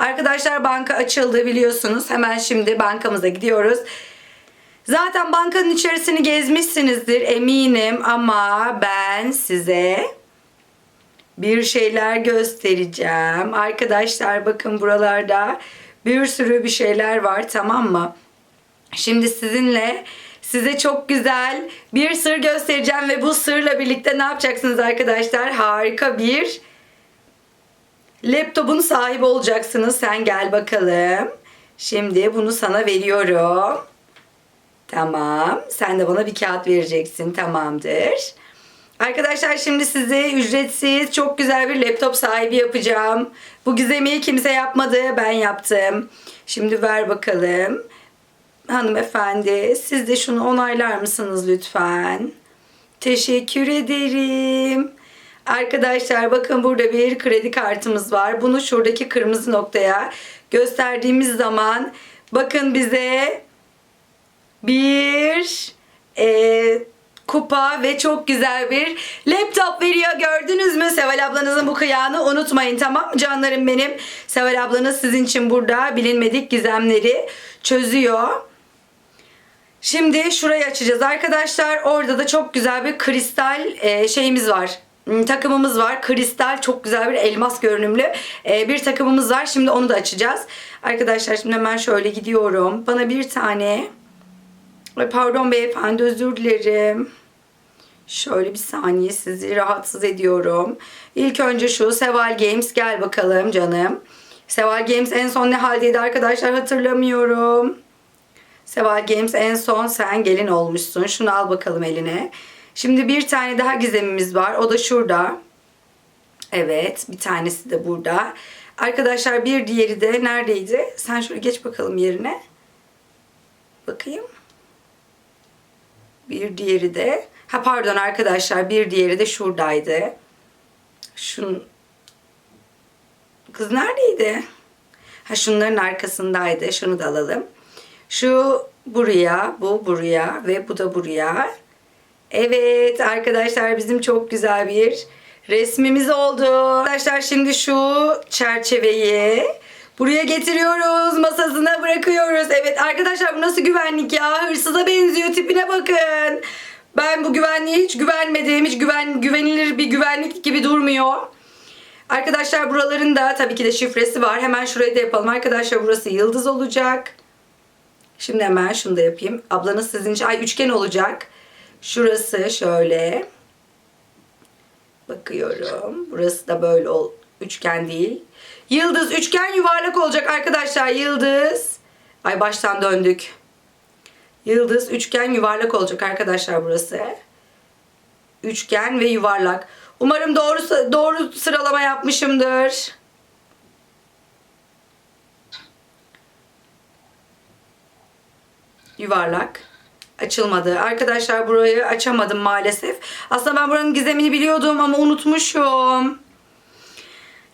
Arkadaşlar banka açıldı biliyorsunuz. Hemen şimdi bankamıza gidiyoruz. Zaten bankanın içerisini gezmişsinizdir eminim ama ben size bir şeyler göstereceğim. Arkadaşlar bakın buralarda bir sürü bir şeyler var tamam mı? Şimdi sizinle size çok güzel bir sır göstereceğim ve bu sırla birlikte ne yapacaksınız arkadaşlar? Harika bir laptopun sahibi olacaksınız. Sen gel bakalım. Şimdi bunu sana veriyorum. Tamam. Sen de bana bir kağıt vereceksin. Tamamdır. Arkadaşlar şimdi size ücretsiz çok güzel bir laptop sahibi yapacağım. Bu gizemi kimse yapmadı. Ben yaptım. Şimdi ver bakalım. Hanımefendi siz de şunu onaylar mısınız lütfen? Teşekkür ederim. Arkadaşlar bakın burada bir kredi kartımız var. Bunu şuradaki kırmızı noktaya gösterdiğimiz zaman bakın bize bir e, kupa ve çok güzel bir laptop veriyor. Gördünüz mü? Seval ablanızın bu kıyağını unutmayın tamam mı canlarım benim? Seval ablanız sizin için burada bilinmedik gizemleri çözüyor. Şimdi şurayı açacağız arkadaşlar. Orada da çok güzel bir kristal e, şeyimiz var. Hmm, Takımımız var. Kristal çok güzel bir elmas görünümlü e, bir takımımız var. Şimdi onu da açacağız. Arkadaşlar şimdi hemen şöyle gidiyorum. Bana bir tane pardon beyefendi özür dilerim. Şöyle bir saniye sizi rahatsız ediyorum. İlk önce şu Seval Games gel bakalım canım. Seval Games en son ne haldeydi arkadaşlar hatırlamıyorum. Seval Games en son sen gelin olmuşsun. Şunu al bakalım eline. Şimdi bir tane daha gizemimiz var. O da şurada. Evet bir tanesi de burada. Arkadaşlar bir diğeri de neredeydi? Sen şöyle geç bakalım yerine. Bakayım. Bir diğeri de ha pardon arkadaşlar bir diğeri de şuradaydı. Şun Kız neredeydi? Ha şunların arkasındaydı. Şunu da alalım. Şu buraya, bu buraya ve bu da buraya. Evet arkadaşlar bizim çok güzel bir resmimiz oldu. Arkadaşlar şimdi şu çerçeveyi buraya getiriyoruz. Masasına bırakıyoruz. Evet arkadaşlar bu nasıl güvenlik ya? Hırsıza benziyor tipine bakın. Ben bu güvenliğe hiç güvenmedim. Hiç güven, güvenilir bir güvenlik gibi durmuyor. Arkadaşlar buraların da tabii ki de şifresi var. Hemen şurayı da yapalım. Arkadaşlar burası yıldız olacak. Şimdi hemen şunu da yapayım. Ablanız sizin için ay üçgen olacak. Şurası şöyle. Bakıyorum. Burası da böyle ol, üçgen değil. Yıldız üçgen yuvarlak olacak arkadaşlar. Yıldız. Ay baştan döndük. Yıldız üçgen yuvarlak olacak arkadaşlar burası. Üçgen ve yuvarlak. Umarım doğru doğru sıralama yapmışımdır. Yuvarlak. Açılmadı. Arkadaşlar burayı açamadım maalesef. Aslında ben buranın gizemini biliyordum ama unutmuşum.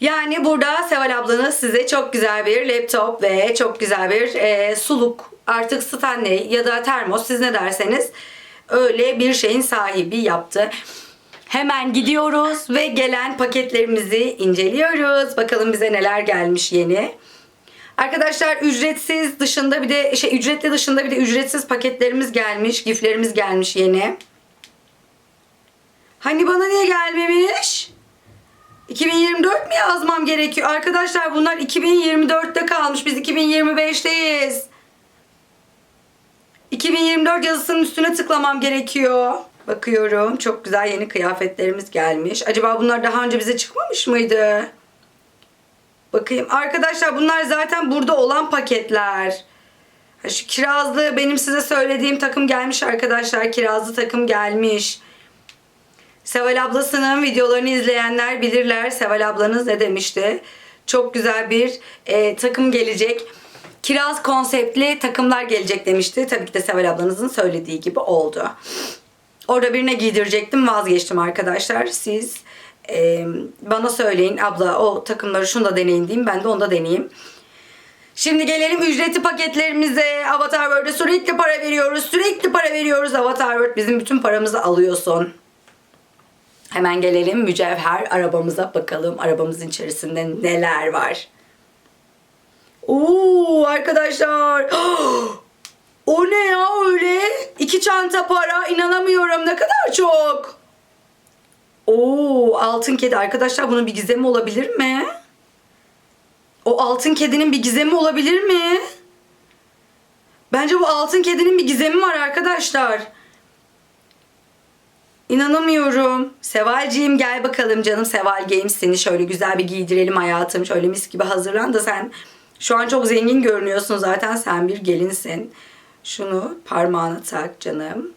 Yani burada Seval ablanız size çok güzel bir laptop ve çok güzel bir e, suluk artık Stanley ya da termos siz ne derseniz öyle bir şeyin sahibi yaptı. Hemen gidiyoruz ve gelen paketlerimizi inceliyoruz. Bakalım bize neler gelmiş yeni. Arkadaşlar ücretsiz dışında bir de şey ücretli dışında bir de ücretsiz paketlerimiz gelmiş, giflerimiz gelmiş yeni. Hani bana niye gelmemiş? 2024 mi yazmam gerekiyor? Arkadaşlar bunlar 2024'te kalmış. Biz 2025'teyiz. 2024 yazısının üstüne tıklamam gerekiyor. Bakıyorum. Çok güzel yeni kıyafetlerimiz gelmiş. Acaba bunlar daha önce bize çıkmamış mıydı? Bakayım. Arkadaşlar bunlar zaten burada olan paketler. Şu kirazlı benim size söylediğim takım gelmiş arkadaşlar. Kirazlı takım gelmiş. Seval ablasının videolarını izleyenler bilirler. Seval ablanız ne demişti? Çok güzel bir e, takım gelecek. Kiraz konseptli takımlar gelecek demişti. Tabii ki de Seval ablanızın söylediği gibi oldu. Orada birine giydirecektim vazgeçtim arkadaşlar. Siz e, bana söyleyin abla o takımları şunu da deneyin diyeyim. Ben de onu da deneyeyim. Şimdi gelelim ücretli paketlerimize. Avatar World'e sürekli para veriyoruz. Sürekli para veriyoruz. Avatar World bizim bütün paramızı alıyorsun. Hemen gelelim mücevher arabamıza bakalım. Arabamızın içerisinde neler var. Oo arkadaşlar. O ne ya öyle? İki çanta para inanamıyorum ne kadar çok. Oo altın kedi arkadaşlar bunun bir gizemi olabilir mi? O altın kedinin bir gizemi olabilir mi? Bence bu altın kedinin bir gizemi var arkadaşlar. İnanamıyorum. Sevalciğim gel bakalım canım Seval Games seni şöyle güzel bir giydirelim hayatım. Şöyle mis gibi hazırlan da sen şu an çok zengin görünüyorsun zaten sen bir gelinsin. Şunu parmağına tak canım.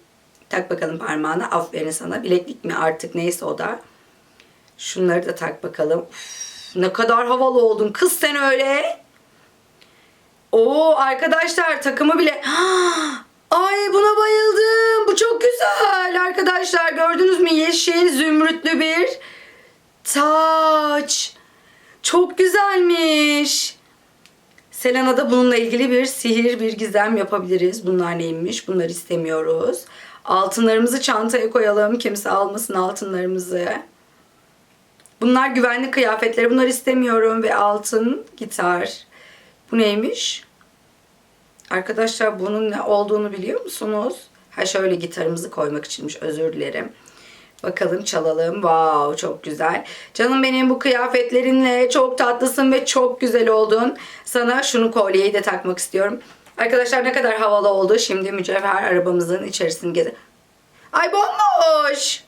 Tak bakalım parmağına. Aferin sana. Bileklik mi artık neyse o da. Şunları da tak bakalım. Üf, ne kadar havalı oldun kız sen öyle. Oo arkadaşlar takımı bile... Ay buna bayıldım. Bu çok güzel arkadaşlar. Gördünüz mü? Yeşil zümrütlü bir taç. Çok güzelmiş. Selena da bununla ilgili bir sihir, bir gizem yapabiliriz. Bunlar neymiş? Bunları istemiyoruz. Altınlarımızı çantaya koyalım. Kimse almasın altınlarımızı. Bunlar güvenlik kıyafetleri. Bunları istemiyorum. Ve altın gitar. Bu neymiş? Arkadaşlar bunun ne olduğunu biliyor musunuz? Ha şöyle gitarımızı koymak içinmiş. Özür dilerim. Bakalım çalalım. Wow çok güzel. Canım benim bu kıyafetlerinle çok tatlısın ve çok güzel oldun. Sana şunu kolyeyi de takmak istiyorum. Arkadaşlar ne kadar havalı oldu. Şimdi mücevher arabamızın içerisini gezi. Ay bomboş.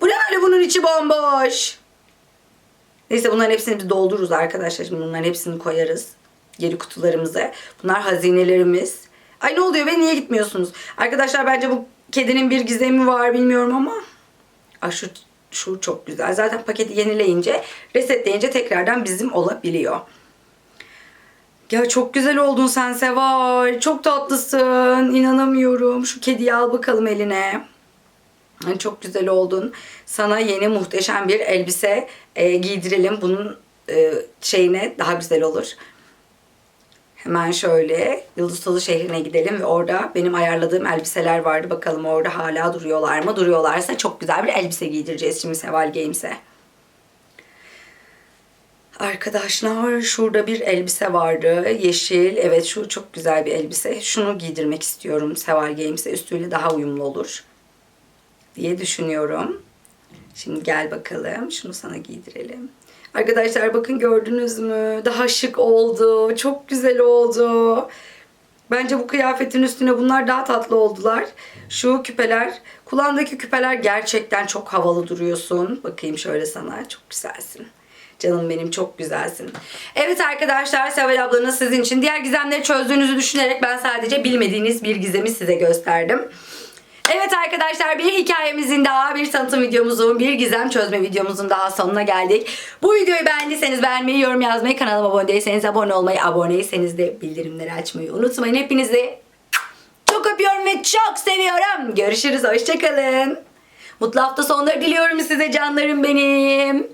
Bu ne öyle bunun içi bomboş. Neyse bunların hepsini bir doldururuz arkadaşlar. Şimdi bunların hepsini koyarız. Geri kutularımıza. Bunlar hazinelerimiz. Ay ne oluyor be niye gitmiyorsunuz? Arkadaşlar bence bu kedinin bir gizemi var bilmiyorum ama. Ay şu, çok güzel. Zaten paketi yenileyince, resetleyince tekrardan bizim olabiliyor. Ya çok güzel oldun sen Seval. Çok tatlısın. İnanamıyorum. Şu kediyi al bakalım eline. Ay, Çok güzel oldun. Sana yeni muhteşem bir elbise e, giydirelim. Bunun e, şeyine daha güzel olur. Hemen şöyle Yıldız Salı şehrine gidelim ve orada benim ayarladığım elbiseler vardı. Bakalım orada hala duruyorlar mı? Duruyorlarsa çok güzel bir elbise giydireceğiz şimdi Seval Games'e. Arkadaşlar şurada bir elbise vardı. Yeşil. Evet şu çok güzel bir elbise. Şunu giydirmek istiyorum Seval Games'e. Üstüyle daha uyumlu olur diye düşünüyorum. Şimdi gel bakalım. Şunu sana giydirelim. Arkadaşlar bakın gördünüz mü? Daha şık oldu. Çok güzel oldu. Bence bu kıyafetin üstüne bunlar daha tatlı oldular. Şu küpeler, kulağındaki küpeler gerçekten çok havalı duruyorsun. Bakayım şöyle sana. Çok güzelsin. Canım benim çok güzelsin. Evet arkadaşlar Seval ablanız sizin için diğer gizemleri çözdüğünüzü düşünerek ben sadece bilmediğiniz bir gizemi size gösterdim. Evet arkadaşlar bir hikayemizin daha bir tanıtım videomuzun bir gizem çözme videomuzun daha sonuna geldik. Bu videoyu beğendiyseniz beğenmeyi, yorum yazmayı, kanalıma abone değilseniz abone olmayı, aboneyseniz de bildirimleri açmayı unutmayın. Hepinizi çok öpüyorum ve çok seviyorum. Görüşürüz, hoşçakalın. Mutlu hafta sonları diliyorum size canlarım benim.